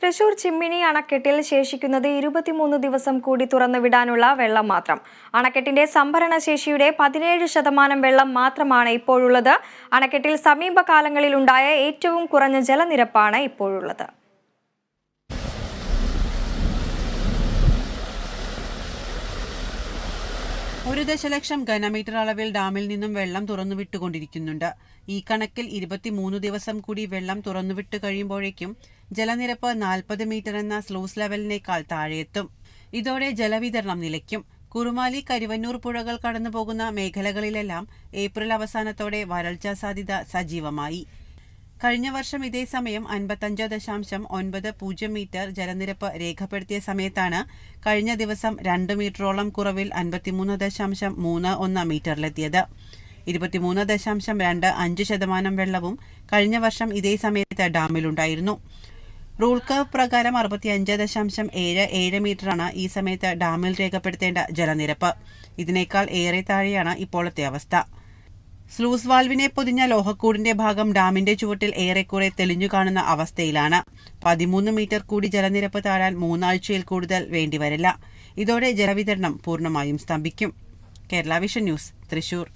തൃശൂർ ചിമ്മിണി അണക്കെട്ടിൽ ശേഷിക്കുന്നത് ഇരുപത്തിമൂന്ന് ദിവസം കൂടി തുറന്നുവിടാനുള്ള വെള്ളം മാത്രം. അണക്കെട്ടിന്റെ സംഭരണശേഷിയുടെ പതിനേഴ് ശതമാനം വെള്ളം മാത്രമാണ് ഇപ്പോഴുള്ളത്. അണക്കെട്ടിൽ സമീപകാലങ്ങളിലുണ്ടായ ഏറ്റവും കുറഞ്ഞ ജലനിരപ്പാണ് ഇപ്പോഴുള്ളത്. ഒരു ദശലക്ഷം ഘനമീറ്റർ അളവിൽ ഡാമിൽ നിന്നും വെള്ളം തുറന്നുവിട്ടുകൊണ്ടിരിക്കുന്നുണ്ട്. ഈ കണക്കിൽ ഇരുപത്തിമൂന്ന് ദിവസം കൂടി വെള്ളം തുറന്നുവിട്ട് കഴിയുമ്പോഴേക്കും ജലനിരപ്പ് നാൽപ്പത് മീറ്റർ എന്ന സ്ലൂസ് ലെവലിനേക്കാൾ താഴെയെത്തും. ഇതോടെ ജലവിതരണം നിലയ്ക്കും. കുറുമാലി കരുവന്നൂർ പുഴകൾ കടന്നുപോകുന്ന മേഖലകളിലെല്ലാം ഏപ്രിൽ അവസാനത്തോടെ വരൾച്ചാ സാധ്യത സജീവമായി. കഴിഞ്ഞ വർഷം ഇതേ സമയം അൻപത്തഞ്ച് ദശാംശം ഒൻപത് പൂജ്യം മീറ്റർ ജലനിരപ്പ് രേഖപ്പെടുത്തിയ സമയത്താണ് കഴിഞ്ഞ ദിവസം രണ്ട് മീറ്ററോളം കുറവിൽ അൻപത്തിമൂന്ന് ദശാംശം മൂന്ന് ഒന്ന് മീറ്ററിലെത്തിയത്. ഇരുപത്തിമൂന്ന് ദശാംശം രണ്ട് അഞ്ച് ശതമാനം വെള്ളവും കഴിഞ്ഞ വർഷം ഇതേ സമയത്ത് ഡാമിലുണ്ടായിരുന്നു. റൂൾ കർവ് പ്രകാരം അറുപത്തി അഞ്ച് ദശാംശം ഏഴ് ഏഴ് മീറ്ററാണ് ഈ സമയത്ത് ഡാമിൽ രേഖപ്പെടുത്തേണ്ട ജലനിരപ്പ്. ഇതിനേക്കാൾ ഏറെ താഴെയാണ് ഇപ്പോഴത്തെ അവസ്ഥ. സ്ലൂസ് വാൽവിനെ പൊതിഞ്ഞ ലോഹക്കൂടിന്റെ ഭാഗം ഡാമിന്റെ ചുവട്ടിൽ ഏറെക്കുറെ തെളിഞ്ഞു കാണുന്ന അവസ്ഥയിലാണ്. പതിമൂന്ന് മീറ്റർ കൂടി ജലനിരപ്പ് താഴാൻ മൂന്നാഴ്ചയിൽ കൂടുതൽ വേണ്ടിവരില്ല. ഇതോടെ ജലവിതരണം പൂർണമായും സ്തംഭിക്കും. Kerala vision news Thrissur.